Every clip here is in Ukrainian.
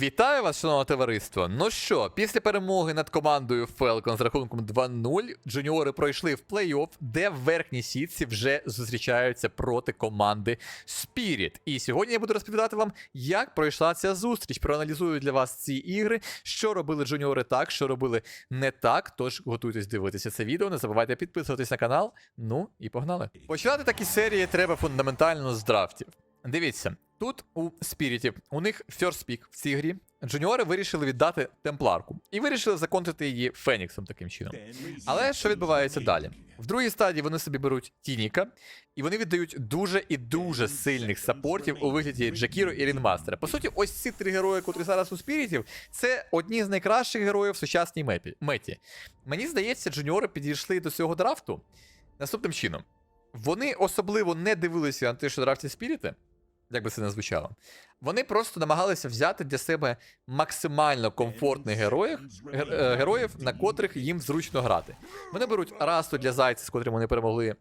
Вітаю вас, шановне товариство. Ну що, після перемоги над командою Falcon з рахунком 2-0, джуніори пройшли в плей-офф, де в верхній сітці вже зустрічаються проти команди Spirit. І сьогодні я буду розповідати вам, як пройшла ця зустріч. Проаналізую для вас ці ігри, що робили джуніори так, що робили не так. Тож готуйтесь дивитися це відео. Не забувайте підписуватись на канал. Ну і погнали. Починати такі серії треба фундаментально з драфтів. Дивіться, тут у Спіріті у них first pick в цій грі. Джуніори вирішили віддати темпларку і вирішили законтрити її Феніксом таким чином. Але що відбувається далі? В другій стадії вони собі беруть Тініка, і вони віддають дуже і дуже сильних саппортів у вигляді Джакіро і Рінмастера. По суті, ось ці три герої, котрі зараз у Спірітів, це одні з найкращих героїв в сучасній мепі, меті. Мені здається, джуніори підійшли до цього драфту наступним чином. Вони особливо не дивилися на те, що драфті Спіріти, як би це не звучало. Вони просто намагалися взяти для себе максимально комфортних героїв, ге- е, героїв, на котрих їм зручно грати. Вони беруть Расту для зайця, з котрим вони перемогли.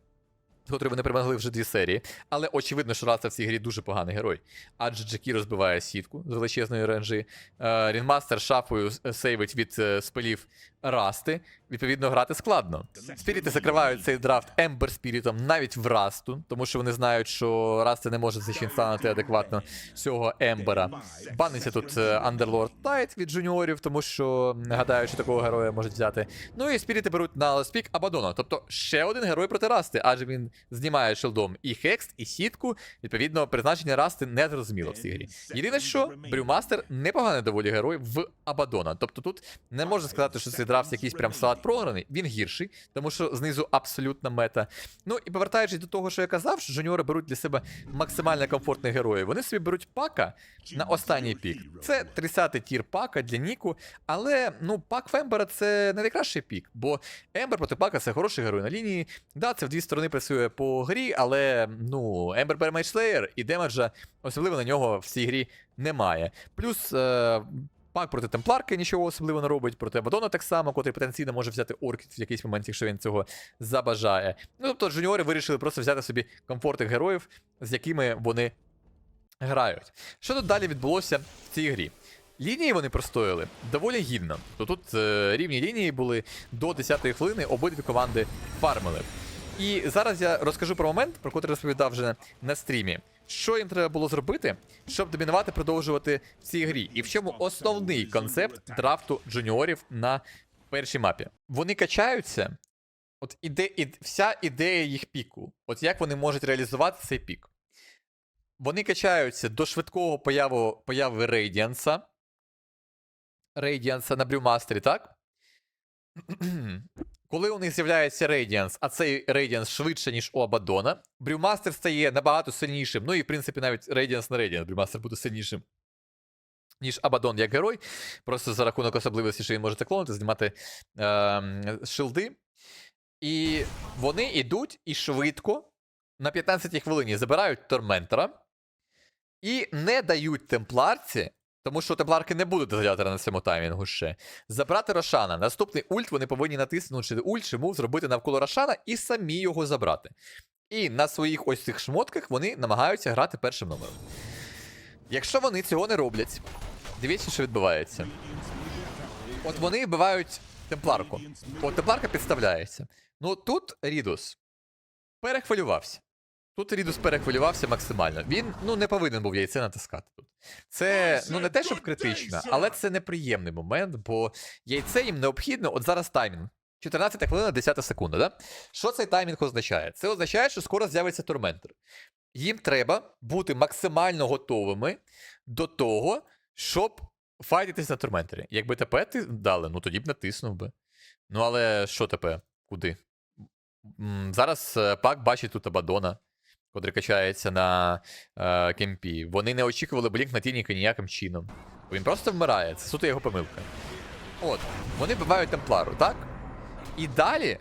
З вони перемогли вже дві серії. Але очевидно, що Раста в цій грі дуже поганий герой. Адже Джекі розбиває сітку з величезної ренжі. Рінмастер шафою сейвить від е, спелів Расти. Відповідно, грати складно. Спіріти закривають цей драфт Ембер Спірітом навіть в Расту, тому що вони знають, що Расти не може зачинстанути адекватно цього Ембера. Баниться тут Андерлорд Тайт від джуніорів, тому що гадають, що такого героя можуть взяти. Ну і спіріти беруть на лоспік Абадона, тобто ще один герой проти Расти, адже він знімає шилдом і хекст, і сітку. Відповідно, призначення Расти не зрозуміло в цій грі. Єдине, що Брюмастер непоганий доволі герой в Абадона. Тобто тут не можна сказати, що цей драфт якийсь прям салат програний, він гірший, тому що знизу абсолютна мета. Ну і повертаючись до того, що я казав, що джуніори беруть для себе максимально комфортних героїв. Вони собі беруть пака на останній пік. Це 30-й тір пака для Ніку, але ну пак Фембера це не найкращий пік, бо Ембер проти пака це хороший герой на лінії. Да, це в дві сторони працює по грі, але ну, Ембер бере мейдж-слеєр, і демеджа особливо на нього в цій грі немає. Плюс. Е- Пак проти Темпларки нічого особливо не робить, проти Абадона так само, котрий потенційно може взяти Оркід в якийсь момент, якщо він цього забажає. Ну тобто джуніори вирішили просто взяти собі комфортних героїв, з якими вони грають. Що тут далі відбулося в цій грі? Лінії вони простояли доволі гідно. То тут е, рівні лінії були до 10-ї хвилини, обидві команди фармили. І зараз я розкажу про момент, про котрий розповідав вже на стрімі. Що їм треба було зробити, щоб домінувати, продовжувати в цій грі? І в чому основний концепт драфту джуніорів на першій мапі? Вони качаються. От іде, і, вся ідея їх піку. От як вони можуть реалізувати цей пік? Вони качаються до швидкого появу, появи Рейдіанса. Рейдіанса на Брюмастері, так? Коли у них з'являється Рейдіанс, а цей Рейдіанс швидше, ніж у Абадона, Брюмастер стає набагато сильнішим. Ну і, в принципі, навіть Рейдіанс на Рейдіанс, Брюмастер буде сильнішим. Ніж Абадон як герой, просто за рахунок особливості, що він може циклонити, знімати е, шилди. І вони йдуть і швидко на 15-й хвилині забирають Торментора і не дають темпларці, тому що темпларки не будуть дозволяти на цьому таймінгу ще. Забрати Рошана. Наступний ульт вони повинні натиснути ульт, чи зробити навколо Рошана і самі його забрати. І на своїх ось цих шмотках вони намагаються грати першим номером. Якщо вони цього не роблять, дивіться, що відбувається. От вони вбивають темпларку. От темпларка підставляється. Ну тут Рідус перехвилювався. Тут Рідус перехвилювався максимально. Він ну не повинен був яйце натискати тут. Це ну не те, щоб критично, але це неприємний момент, бо яйце їм необхідно. От зараз таймінг. 14 хвилина, 10 секунда, да? Що цей таймінг означає? Це означає, що скоро з'явиться торментор. Їм треба бути максимально готовими до того, щоб файтитись на торментері. Якби ТП ти дали, ну тоді б натиснув би. Ну але що ТП? Куди? Зараз е, пак бачить тут Абадона, котрий качається на е, кемпі. Вони не очікували блінк на Тініка ніяким чином. Він просто вмирає, це суто його помилка. От, вони вбивають темплару, так? І далі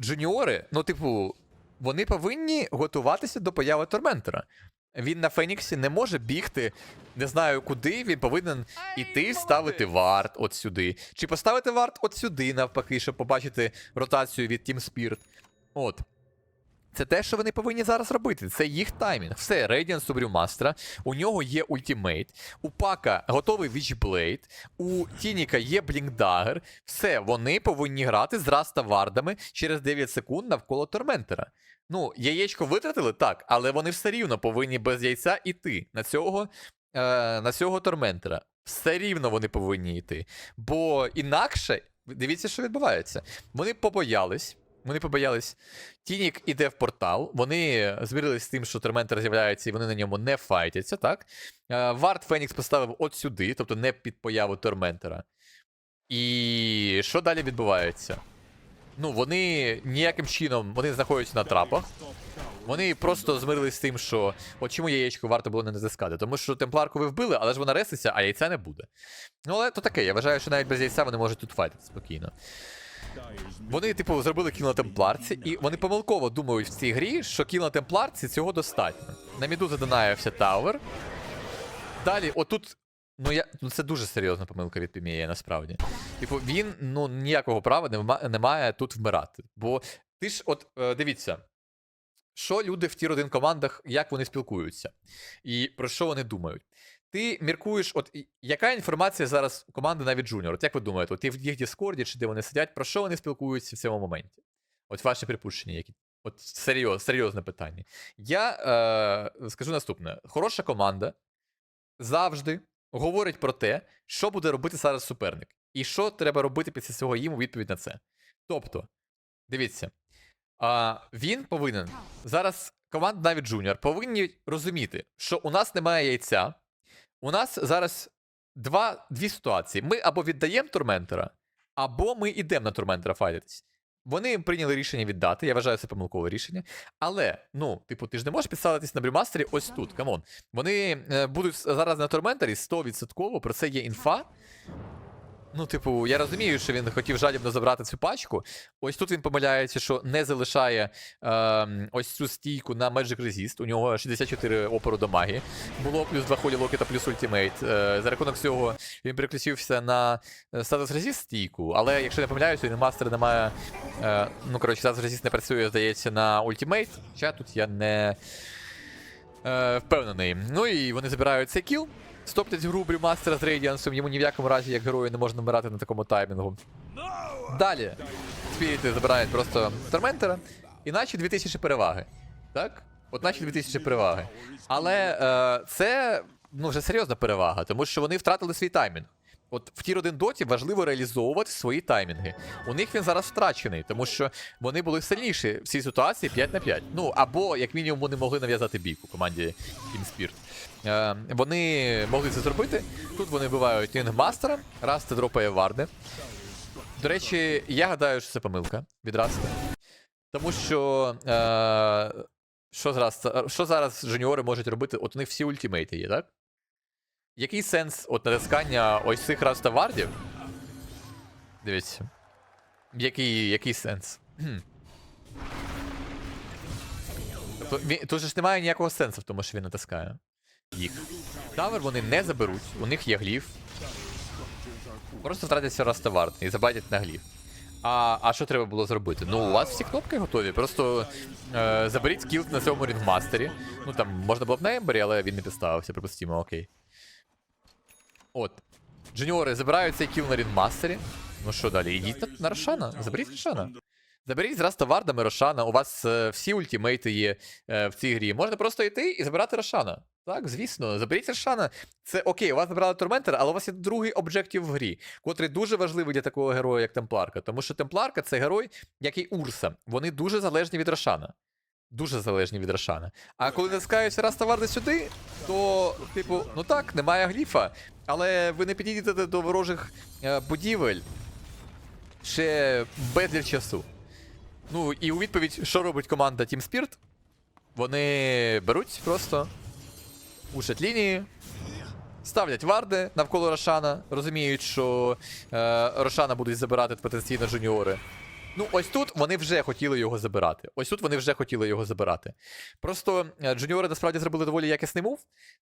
джуніори, ну, типу, вони повинні готуватися до появи Торментора. Він на Феніксі не може бігти, не знаю куди, він повинен іти ставити варт от сюди. Чи поставити варт от сюди, навпаки, щоб побачити ротацію від Team Spirit. От. Це те, що вони повинні зараз робити. Це їх таймінг. Все, Radiance у у нього є ультимейт, у Пака готовий Вічблейд, у Тініка є Блінкдагер. Все, вони повинні грати з Раста Вардами через 9 секунд навколо Торментера. Ну, яєчко витратили так, але вони все рівно повинні без яйця іти на цього, е, на цього Торментера. Все рівно вони повинні йти. Бо інакше, дивіться, що відбувається. Вони побоялись. Вони побоялись. Тінік іде в портал. Вони змірились з тим, що Торментер з'являється, і вони на ньому не файтяться, так? Е, Вард Фенікс поставив от сюди, тобто не під появу Торментера. І що далі відбувається? Ну, вони ніяким чином вони знаходяться на трапах. Вони просто змирились з тим, що от чому яєчко варто було не натискати. Тому що темпларку ви вбили, але ж вона реситься, а яйця не буде. Ну, але то таке, я вважаю, що навіть без яйця вони можуть тут файтити спокійно. Вони, типу, зробили кіл на темпларці, і вони помилково думають в цій грі, що кіл на темпларці цього достатньо. На міду задонаєвся Тауер. Далі, отут. Ну, я, ну це дуже серйозна помилка від Пімія, насправді. Типу, він ну ніякого права не, не має тут вмирати. Бо ти ж, от е, дивіться, що люди в тір 1 командах, як вони спілкуються, і про що вони думають. Ти міркуєш, от яка інформація зараз у команди навіть Junior? От як ви думаєте, от в їх Діскорді чи де вони сидять, про що вони спілкуються в цьому моменті? От ваші припущення, які. От серйоз, серйозне питання. Я е, скажу наступне: хороша команда завжди говорить про те, що буде робити зараз суперник, і що треба робити після цього їм у відповідь на це. Тобто, дивіться, а, він повинен зараз команда навіть Junior повинні розуміти, що у нас немає яйця. У нас зараз два, дві ситуації. Ми або віддаємо турментора, або ми йдемо на турментора файтитись. Вони прийняли рішення віддати, я вважаю це помилкове рішення. Але, ну, типу, ти ж не можеш підставитись на Брюмастері ось тут. Камон. Вони е, будуть зараз на Торментері 100%, про це є інфа. Ну, типу, я розумію, що він хотів жадібно забрати цю пачку. Ось тут він помиляється, що не залишає е, ось цю стійку на Magic Resist. У нього 64 опору до магії. Було плюс 2 холі локета, плюс ультимейт. Е, за рахунок цього він переключився на е, статус Resist стійку, але якщо не помиляюся, він мастер не має. Е, ну, коротше, статус Resist не працює, здається, на ультимейт. Хоча тут я не е, впевнений. Ну і вони забирають цей кіл. Стоптять гру Брюмастера з Рейдіансом, йому ні в якому разі як герою не можна вмирати на такому таймінгу. Далі. Спіріти забирають просто Торментера, і наші 2000 переваги. Так? От наші 2000 переваги. Але е, це ну, вже серйозна перевага, тому що вони втратили свій таймінг. От в тір 1 доті важливо реалізовувати свої таймінги. У них він зараз втрачений, тому що вони були сильніші в цій ситуації 5 на 5. Ну або, як мінімум, вони могли нав'язати бійку команді Team Spirit. Е, вони могли це зробити. Тут вони вбивають Інгмастера, Раста дропає варди. До речі, я гадаю, що це помилка від Раста. Тому що. Е, що зараз, що зараз жуніори можуть робити? От у них всі ультимейти є, так? Який сенс от натискання ось цих раставардів? Дивіться. Який, який сенс? Тобто, тут же ж немає ніякого сенсу в тому, що він натискає їх. Тавер вони не заберуть, у них є гліф. Просто втратяться Раставард і забайтять на гліф. А, а що треба було зробити? Ну, у вас всі кнопки готові. Просто е, заберіть скіл на цьому рінгмастері. Ну там можна було б на Ембері, але він не підставився, припустимо, окей. От. Джуніори забирають цей кіл на рінгмастері. Ну що далі? Ідіть на, на Рошана. Заберіть Рошана. Заберіть з Раставардами Рошана. У вас е, всі ультимейти є е, в цій грі. Можна просто йти і забирати Рошана. Так, звісно, заберіть Рошана. Це окей, у вас забрали Торментер, але у вас є другий об'єктив в грі, котрий дуже важливий для такого героя, як Темпларка. Тому що Темпларка це герой, як і Урса. Вони дуже залежні від Рошана. Дуже залежні від Рошана. А коли натискаються Раставарди сюди, то, типу, ну так, немає гліфа, але ви не підійдете до ворожих е, будівель ще безліч часу. Ну, і у відповідь, що робить команда Team Spirit? Вони беруть просто, пушать лінії, ставлять варди навколо Рошана, розуміють, що е, Рошана будуть забирати потенційно жуніори. Ну, ось тут вони вже хотіли його забирати. Ось тут вони вже хотіли його забирати. Просто е, джуніори насправді зробили доволі якісний мув.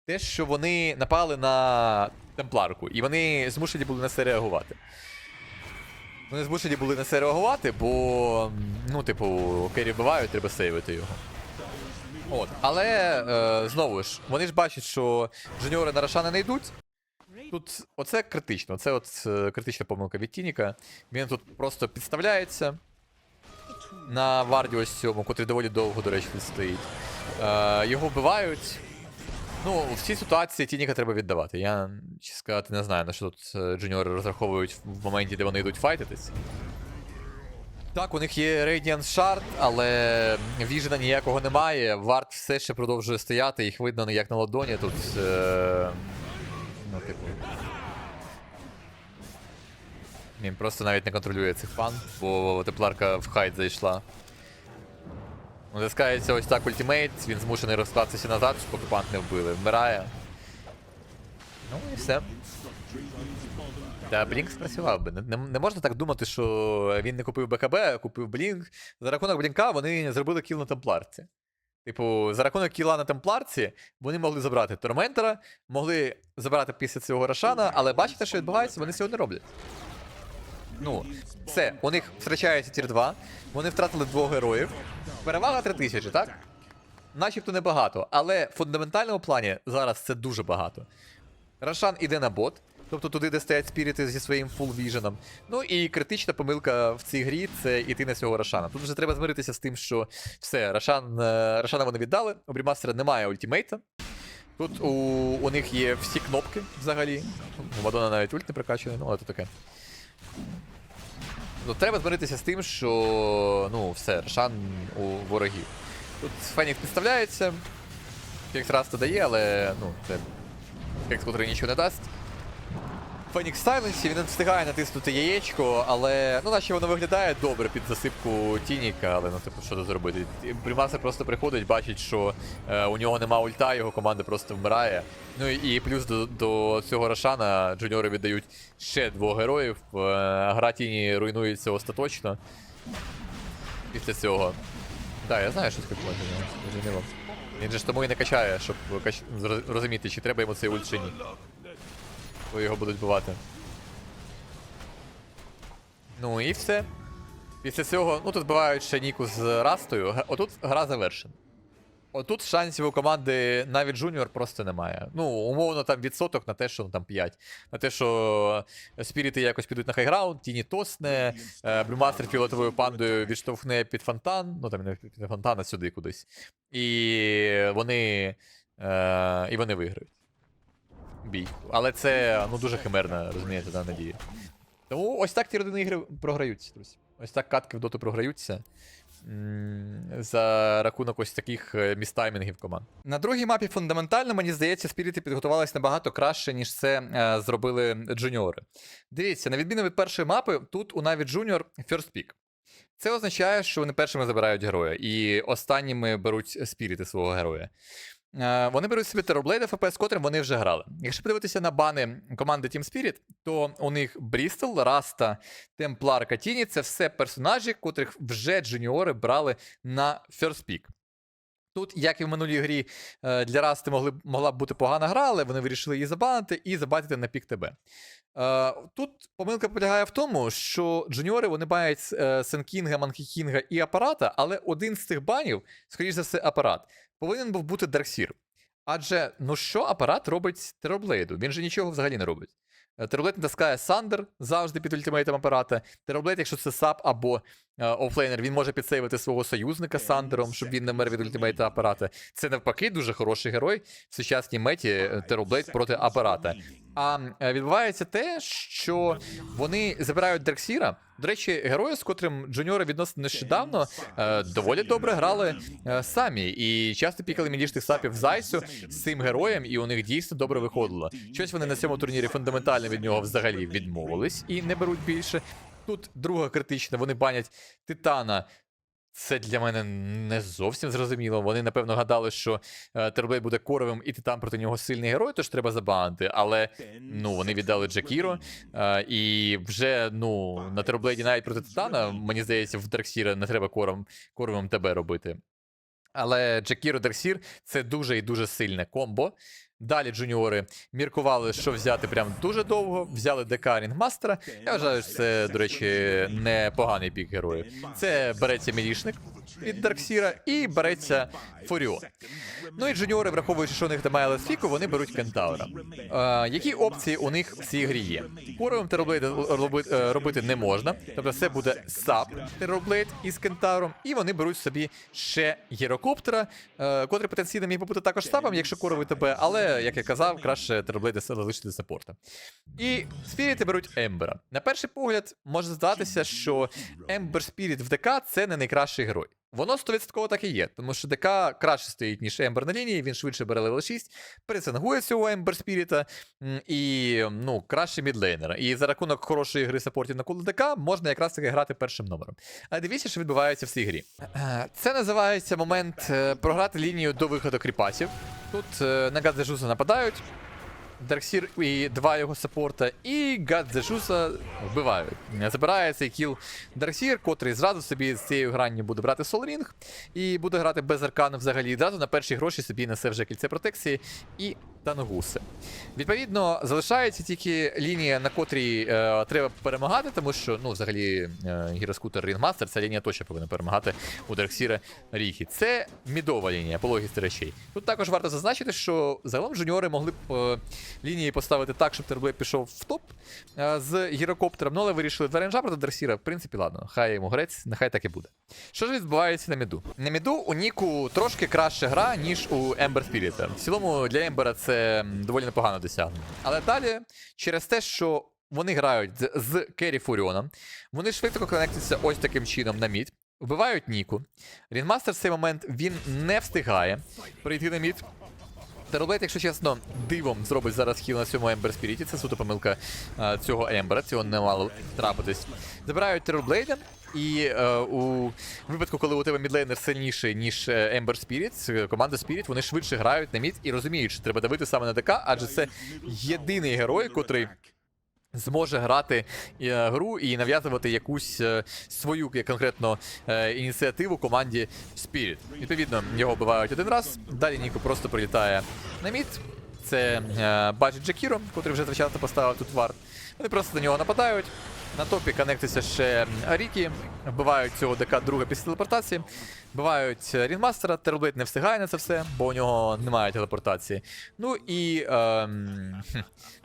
Те, що вони напали на темпларку, і вони змушені були на це реагувати. Вони змушені були на це реагувати, бо, ну, типу, Керрі вбивають, треба сейвити його. От. Але е, знову ж, вони ж бачать, що жуніори на Рошана не йдуть. Тут оце критично. Це от е, критична помилка від Тініка. Він тут просто підставляється на варді ось цьому, котрий доволі довго, до речі, тут стоїть. Е, його вбивають. Ну, в цій ситуації Тініка треба віддавати. Я, чесно сказати, не знаю, на що тут е, джуніори розраховують в моменті, де вони йдуть файтитись. Так, у них є Radiant Shard, але віжена ніякого немає. Варт все ще продовжує стояти, їх видно як на ладоні. Тут. Е... Ну, типу. Він просто навіть не контролює цих фан, бо тепларка в хайт зайшла. Натискається ось так ультимейт, він змушений розкластися назад, щоб поки панк не вбили. Вмирає. Ну і все. Та Блінк спрацював би. Не, не можна так думати, що він не купив БКБ, а купив Блінк. За рахунок Блінка вони зробили кіл на темпларці. Типу, за рахунок кіла на темпларці вони могли забрати Торментера, могли забрати після цього Рошана, але бачите, що відбувається, вони цього не роблять. Ну, все, у них втрачається тір 2, вони втратили двох героїв. Перевага 3000, так? Начебто небагато, але в фундаментальному плані зараз це дуже багато. Рошан іде на бот, тобто туди, де стоять спіріти зі своїм фул віженом. Ну і критична помилка в цій грі це іти на цього Рошана. Тут вже треба змиритися з тим, що все, Рошан, е, Рошана вони віддали, у Брімастера немає ультимейта. Тут у, у них є всі кнопки взагалі. У Мадона навіть ульт не прикачує, ну але то таке. Ну, треба змиритися з тим, що ну, все, Рошан у ворогів. Тут Фенікс підставляється. Фікс раз то дає, але ну, це Фікс, котрий нічого не дасть. Фенікс сайленсі, він не встигає натиснути яєчко, але ну, наче воно виглядає добре під засипку Тініка, але ну типу, що тут зробити? Брімасер просто приходить, бачить, що е, у нього нема ульта, його команда просто вмирає. Ну і плюс до, до цього Рошана джуніори віддають ще двох героїв. Е, гра Тіні руйнується остаточно. Після цього. Так, я знаю, що таке зрозуміло. Він же ж тому і не качає, щоб кач... розуміти, чи треба йому цей ульт чи ні. Бо його будуть бувати. Ну і все. Після цього, ну тут бувають ще Ніку з Растою. Отут гра завершена. Отут шансів у команди навіть Джуніор просто немає. Ну, умовно, там відсоток на те, що ну, там 5. На те, що спіріти якось підуть на хайграунд, Тіні тосне, е, Блюмастер фіолетовою пандою відштовхне під фонтан, ну там не під фонтан, а сюди кудись. І вони. Е, і вони виграють. Бій. Але це ну, дуже химерна, розумієте, да, надія. Тому ось так ті родини ігри програються, друзі. Ось так катки в доту програються. За рахунок ось таких е, містаймінгів команд. На другій мапі фундаментально, мені здається, спіріти підготувалися набагато краще, ніж це е, зробили джуніори. Дивіться, на відміну від першої мапи, тут у навіть джуніор first pick. Це означає, що вони першими забирають героя, і останніми беруть спіріти свого героя. Е, Вони беруть собі Terrorblade ФП, з котрим вони вже грали. Якщо подивитися на бани команди Team Spirit, то у них Брістол, Раста, Темплар, Катіні це все персонажі, котрих вже джуніори брали на First Pick. Тут, як і в минулій грі, е, для Расти могли, могла б бути погана гра, але вони вирішили її забанити і забанити на пік ТБ. Е, Тут помилка полягає в тому, що джуніори вони мають е, Сенкінга, Манхікінга і апарата, але один з цих банів, скоріш за все, апарат, повинен був бути Дарксір. Адже ну що апарат робить Тероблейду? Він же нічого взагалі не робить. Тероблейд натискає Сандер завжди під ультимейтом апарата. Тероблейд, якщо це сап або е, офлейнер, він може підсейвити свого союзника Сандером, щоб він не мер від ультимейта апарата. Це навпаки дуже хороший герой в сучасній меті Тероблейд проти апарата. А е, відбувається те, що вони забирають Дарксіра. До речі, герої, з котрим джуніори відносно нещодавно е, доволі добре грали е, самі. І часто пікали мідішних сапів Зайсу з цим героєм, і у них дійсно добре виходило. Щось вони на цьому турнірі фундаментально від нього взагалі відмовились і не беруть більше. Тут друга критична, вони банять Титана. Це для мене не зовсім зрозуміло. Вони, напевно, гадали, що е, буде коровим і Титан проти нього сильний герой, тож треба забанити. Але ну, вони віддали Джакіро. Е, і вже ну, на Терблейді навіть проти Титана, мені здається, в Дарксіра не треба кором, коровим тебе робити. Але Джакіро Дарксір це дуже і дуже сильне комбо. Далі джуніори міркували, що взяти прям дуже довго. Взяли ДК Рінгмастера. Я вважаю, що це, до речі, непоганий пік героїв. Це береться Мілішник від Дарксіра і береться Фуріон. Ну і джуніори, враховуючи, що у них немає лесфіку, вони беруть кентавра. Е, які опції у них в цій грі є? Коровим тероблейд робити, е, не можна. Тобто це буде сап тероблейд із кентавром, і вони беруть собі ще гірокоптера, е, котрий потенційно міг би бути також сапом, якщо коровий ТБ, але, як я казав, краще тероблейди залишити саппорта. І спіріти беруть Ембера. На перший погляд може здатися, що Ембер Спіріт в ДК це не найкращий герой. Воно 100% так і є, тому що ДК краще стоїть, ніж Ембер на лінії, він швидше бере левел 6, пересингує цього Ембер Спіріта і ну, краще мідлейнера. І за рахунок хорошої гри саппортів на кулу ДК можна якраз таки грати першим номером. Але дивіться, що відбувається в цій грі. Це називається момент е, програти лінію до виходу кріпасів. Тут е, на Гадзежуса нападають. Дарксір і два його саппорта, і Гадзешуса вбивають. Забирає цей кіл Дарксір, котрий зразу собі з цією гранню буде брати Солрінг і буде грати без аркану взагалі. Зразу на перші гроші собі несе вже кільце протекції і тангуси. Відповідно, залишається тільки лінія, на котрій е, треба перемагати, тому що, ну, взагалі, е, гіроскутер Рінгмастер, ця лінія точно повинна перемагати у Дарксіра Ріхі. Це мідова лінія по логісті речей. Тут також варто зазначити, що загалом жуніори могли б е, лінії поставити так, щоб Терблей пішов в топ е, з гірокоптером, ну але вирішили два ренджа проти Дарксіра. В принципі, ладно, хай йому грець, нехай так і буде. Що ж відбувається на міду? На міду у Ніку трошки краща гра, ніж у Ембер Спіріта. В цілому для Ембера це м, доволі непогано досягнення. Але далі, через те, що вони грають з, з Керрі Фуріоном, вони швидко конектуються ось таким чином на мід. Вбивають Ніку. Рінмастер в цей момент він не встигає прийти на мід. Тероблейд, якщо чесно, дивом зробить зараз хіл на цьому Ембер Спіріті. Це суто помилка е, цього Ембера, цього не мало трапитись. Забирають Тероблейда, і е, у випадку, коли у тебе мідлейнер сильніший, ніж е, Ембер Спіріт, команда Спіріт, вони швидше грають на мід і розуміють, що треба давити саме на ДК, адже це єдиний герой, котрий. Зможе грати е, гру і нав'язувати якусь е, свою е, конкретно е, ініціативу команді Spirit. Відповідно, його вбивають один раз. Далі Ніко просто прилітає на мід. Це е, бачить Джекіро, котрий вже завчасно поставив тут варт. Вони просто на нього нападають. На топі коннектиться ще Рікі, вбивають цього ДК друга після телепортації. Вбивають Рінмастера, Терблейд не встигає на це все, бо у нього немає телепортації. Ну і ем,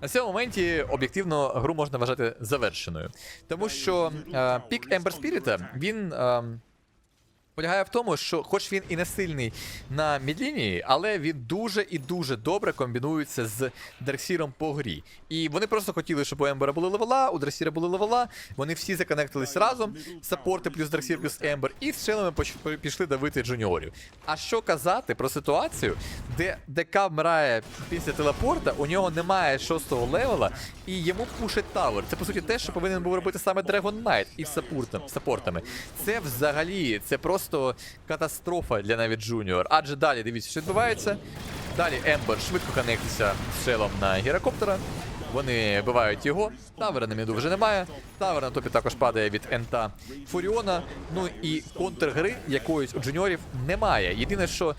на цьому моменті об'єктивно гру можна вважати завершеною. Тому що е, пік Ембер Спіріта, він. ем, Полягає в тому, що, хоч він і не сильний на мідлінії, але він дуже і дуже добре комбінується з Дарксіром по грі. І вони просто хотіли, щоб у Ембера були левела, у Дарксіра були левела. Вони всі законектились разом, саппорти плюс Дарксір плюс Ембер, і з челами пішли давити джуніорів. А що казати про ситуацію, де ДК вмирає після телепорта, у нього немає шостого левела, і йому пушить тавер. Це по суті те, що повинен був робити саме Dragon Knight із саппортами. Це взагалі, це просто катастрофа для навіть Джуніор. Адже далі дивіться, що відбувається. Далі Ембер швидко конектиться з шелом на гірокоптера. Вони вбивають його. Тавера на міду вже немає. Тавер на топі також падає від Ента Фуріона. Ну і контргри якоїсь у джуніорів немає. Єдине, що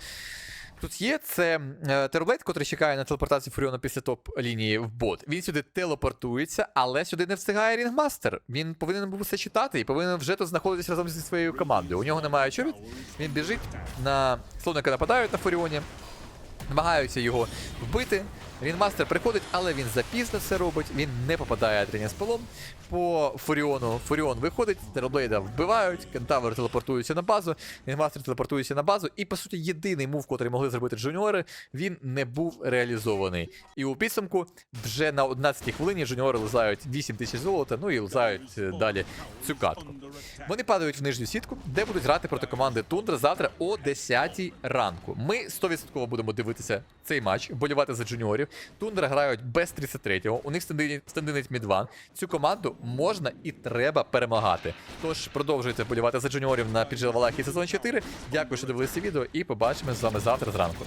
Тут є це е, Тероблейд, котрий чекає на телепортацію Фуріона після топ-лінії в бот. Він сюди телепортується, але сюди не встигає Рінгмастер. Він повинен був все читати і повинен вже тут знаходитися разом зі своєю командою. У нього немає чобіт. Він біжить на словника нападають на Фуріоні. Намагаються його вбити. Рінмастер приходить, але він запізно це робить. Він не попадає Адріня з полом. По Фуріону Фуріон виходить, Тероблейда вбивають, Кентавр телепортується на базу, Рінмастер телепортується на базу. І, по суті, єдиний мув, котрий могли зробити джуніори, він не був реалізований. І у підсумку вже на 11-й хвилині джуніори лизають 8 тисяч золота, ну і лизають е, далі цю катку. Вони падають в нижню сітку, де будуть грати проти команди Тундра завтра о 10 ранку. Ми 100% будемо дивитися цей матч, болівати за джуніорів. Тундра грають без 33-го. У них стендинить Мідван. Цю команду можна і треба перемагати. Тож продовжуйте болівати за джуніорів на піджил і сезон 4. Дякую, що дивилися відео, і побачимось з вами завтра зранку.